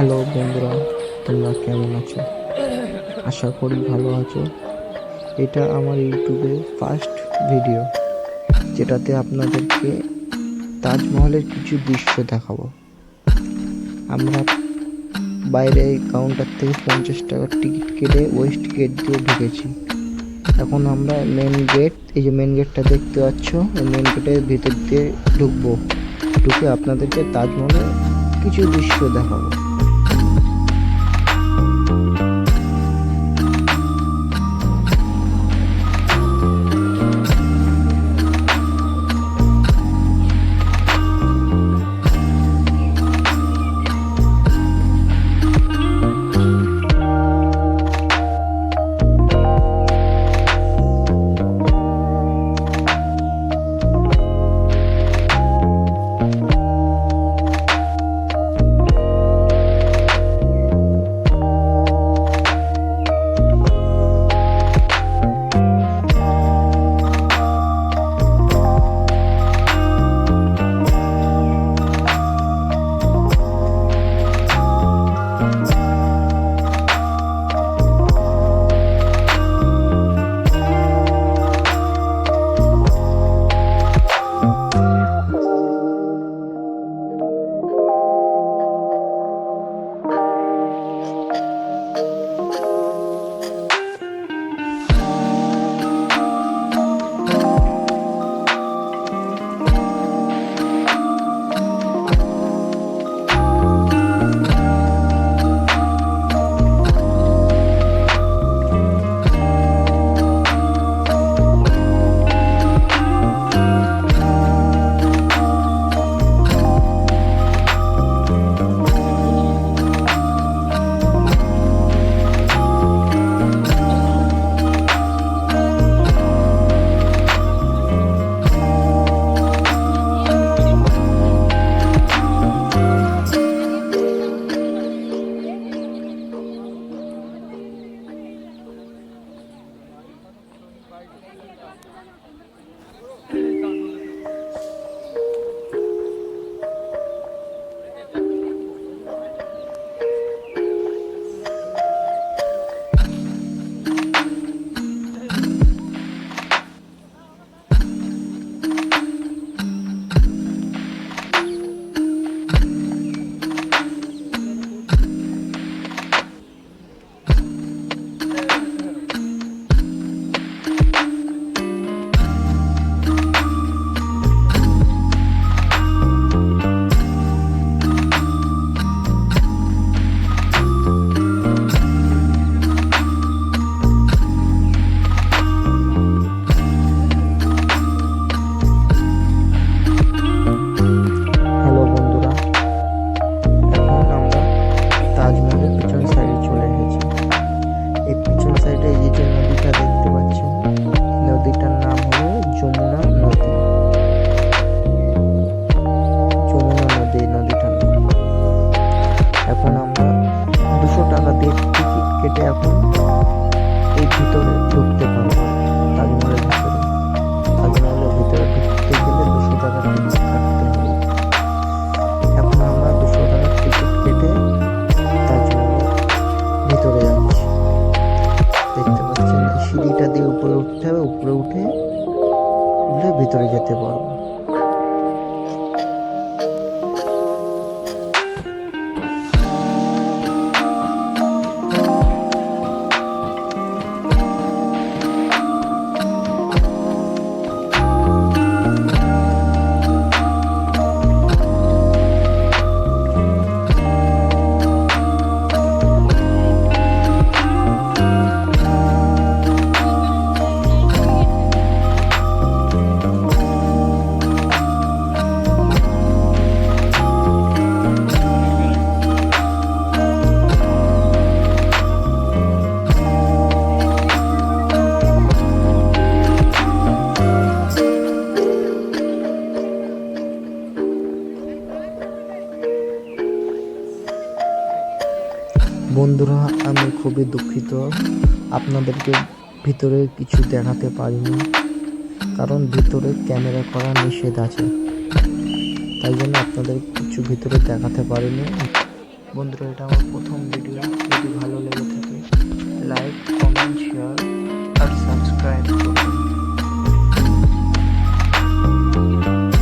Hello বন্ধুরা, তোমরা কেমন আছো? আশা করি ভালো আছো। এটা আমার ইউটিউবে ফার্স্ট ভিডিও, যেটাতে আপনাদেরকে তাজমহলের কিছু দৃশ্য দেখাবো। আমরা বাইরে কাউন্টার থেকে পঞ্চাশ টাকার টিকিট কেটে ওয়েস্ট গেট দিয়ে ঢুকেছি। এখন আমরা মেন গেট এই যে মেন গেটটা দেখতে পাচ্ছ, এই মেন গেটের ভিতর দিয়ে ঢুকবো। ঢুকে আপনাদেরকে তাজমহলের কিছু দৃশ্য দেখাবো। কেটে এখন এই ভিতরে ঢুকতে পারব তাজমহলের ভিতরে তাজমহলের ভিতরে ঢুকতে গেলে দুশো টাকা টিকিট হবে। এখন আমরা দুশো টাকার টিকিট কেটে তাজমহলের ভিতরে যাচ্ছি। দেখতে পাচ্ছেন সিঁড়িটা দিয়ে উপরে উঠতে হবে। উপরে উঠে ভিতরে যেতে পারব। বন্ধুরা, আমি খুবই দুঃখিত। আপনাদেরকে ভিতরে কিছু দেখাতে পারিনি, কারণ ভিতরে ক্যামেরা করা নিষেধ আছে। তাই জন্য আপনাদের কিছু ভিতরে দেখাতে পারিনি। বন্ধুরা, এটা আমার প্রথম ভিডিও